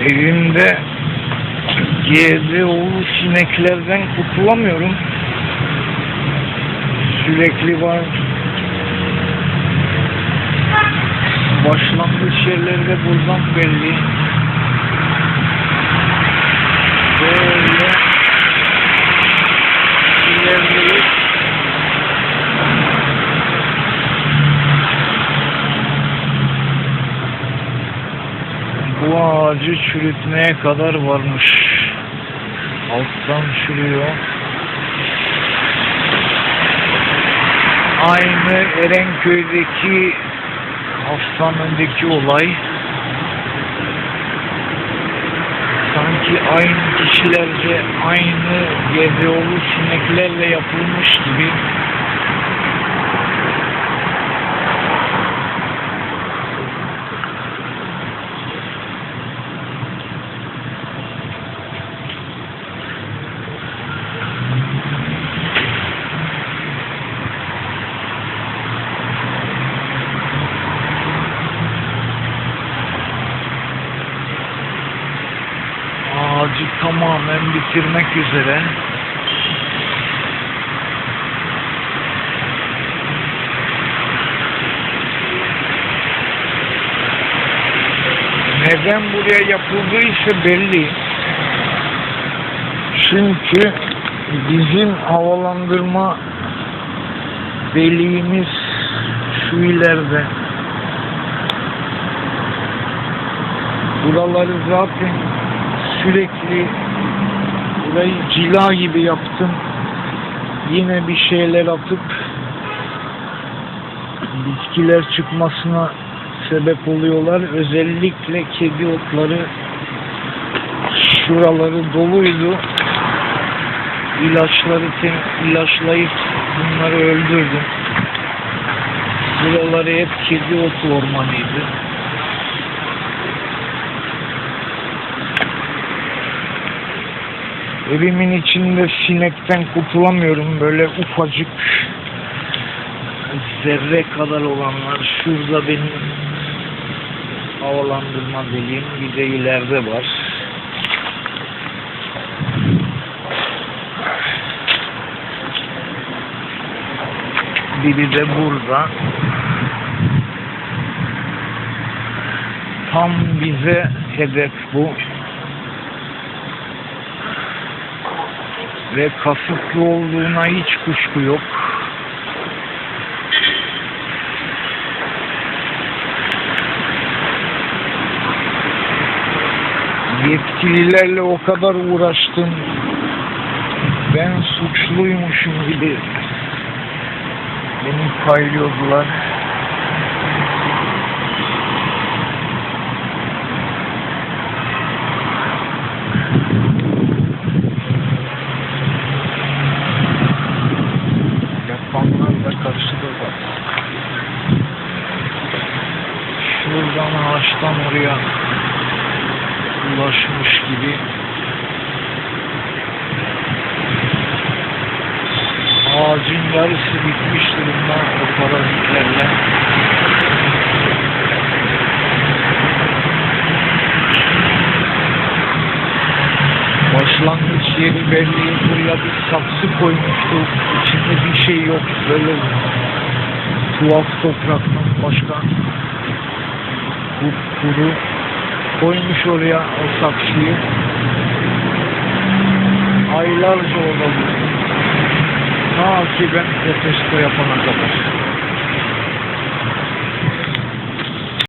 Evimde GDO'lu sineklerden kurtulamıyorum. Sürekli var. Başlangıç yerleri de buradan belli. Bu ağacı çürütmeye kadar varmış. Alttan çürüyor. Aynı Erenköy'deki hastanedeki olay. Sanki aynı kişilerce aynı GDO'lu sineklerle yapılmış gibi. Ağacı tamamen bitirmek üzere. Neden buraya yapıldığı ise belli. Çünkü bizim havalandırma deliğimiz şu ileride. Buraları zaten sürekli burayı cila gibi yaptım. Yine bir şeyler atıp bitkiler çıkmasına sebep oluyorlar. Özellikle kedi otları şuraları doluydu. İlaçları tem- ilaçlayıp bunları öldürdüm. Buraları hep kedi otu ormanıydı. Evimin içinde sinekten kurtulamıyorum. Böyle ufacık zerre kadar olanlar. Şurada benim havalandırma deliğim. Bir de ileride var. Biri de burada. Tam bize hedef bu. Ve kasıtlı olduğuna hiç kuşku yok. Yetkililerle o kadar uğraştım. Ben suçluymuşum gibi beni paylıyordular. Şuradan ağaçtan oraya ulaşmış gibi. Ağacın yarısı bitmiş durumda o parazitlerle. Başlangıç yeri belli. Buraya bir saksı koymuştuk. İçinde bir şey yok. Böyle tuhaf topraktan başka kuru koymuş oraya o saksıyı. Aylarca olabilir. Ta ki ben protesto yapana kadar.